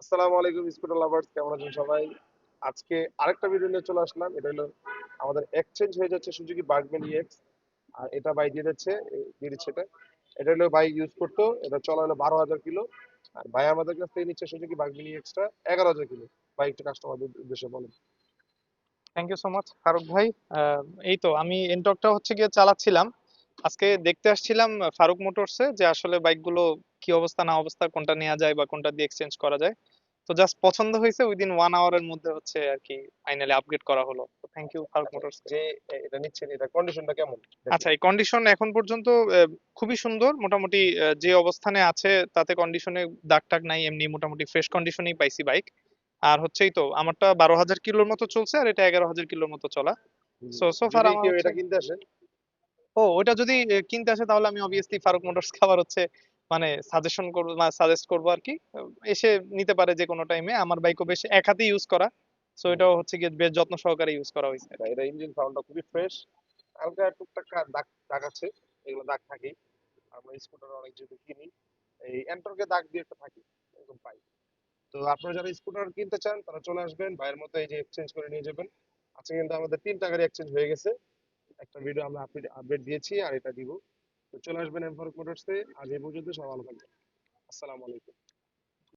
আসসালামু আলাইকুম scooter lovers কেমন আছেন সবাই? আজকে আরেকটা ভিডিও নিয়ে চলে আসলাম। এটা হলো আমাদের এক্সচেঞ্জ হয়ে যাচ্ছে সুজুকি বার্গম্যান ইএক্স আর এটা বাই দিয়ে যাচ্ছে দিয়ে দিচ্ছে এটা। এটা হলো বাই ইউজ করতো, এটা চলা হলো বারো হাজার কিলো, আর ভাই আমাদের কাছ থেকে নিচ্ছে সুজুকি বার্গম্যান ইএক্সটা এগারো হাজার কিলো। বাইক একটু কাস্টমারদের উদ্দেশ্যে বলেন। Thank you so much Faruk ভাই। এই তো, আমি এনটকটা হচ্ছে গিয়ে চালাচ্ছিলাম। আজকে দেখতে আসছিলাম ফারুক মোটরসে যে আসলে বাইকগুলো কি অবস্থা না অবস্থা কোনটা নেওয়া যায় বা কোনটা দিয়ে এক্সচেঞ্জ করা যায়। তো জাস্ট পছন্দ হয়েছে উইদিন ওয়ান আওয়ারের মধ্যে হচ্ছে আর কি ফাইনালি আপগ্রেড করা হলো। তো থ্যাংক ইউ ফারুক মোটরস। যে এটা নিচ্ছেন এটা কন্ডিশনটা কেমন? আচ্ছা এই কন্ডিশন এখন পর্যন্ত খুবই সুন্দর। মোটামুটি যে অবস্থানে আছে তাতে কন্ডিশনে দাগ টাগ নাই এমনি মোটামুটি ফ্রেশ কন্ডিশনেই পাইছি বাইক আর হচ্ছেই তো আমারটা বারো হাজার কিলোর মতো চলছে আর এটা এগারো হাজার কিলোর মতো চলা। so far যদি আমার এটা কিনতে আসে ও ওটা যদি কিনতে আসে তাহলে আমি অবভিয়াসলি ফারুক মোটরস খাবার হচ্ছে মানে সাজেশন করব না সাজেস্ট করব আর কি। এসে নিতে পারে যে কোনো টাইমে আমার বাইকও বেশ এক হাতে ইউজ করা। সো এটাও হচ্ছে গিয়ে বেশ যত্ন সহকারে ইউজ করা হয়েছে। এটা ইঞ্জিন সাউন্ডটা খুবই ফ্রেশ হালকা টুকটাক দাগ দাগ আছে এগুলো দাগ থাকেই। আমরা স্কুটার অনেক যেহেতু কিনি এই এন্টরকে দাগ দিয়ে একটা থাকে এরকম পাই। তো আপনারা যারা স্কুটার কিনতে চান তারা চলে আসবেন ভাইয়ের মতো এই যে এক্সচেঞ্জ করে নিয়ে যাবেন। আজকে কিন্তু আমাদের তিনটা গাড়ি এক্সচেঞ্জ হয়ে গেছে। একটা ভিডিও আমরা আপডেট দিয়েছি আর এটা দিব। তো চলে আসবেন এম ফোর মোটরসে আজ এই পর্যন্ত সবাই ভালো থাকবেন। আসসালামু আলাইকুম।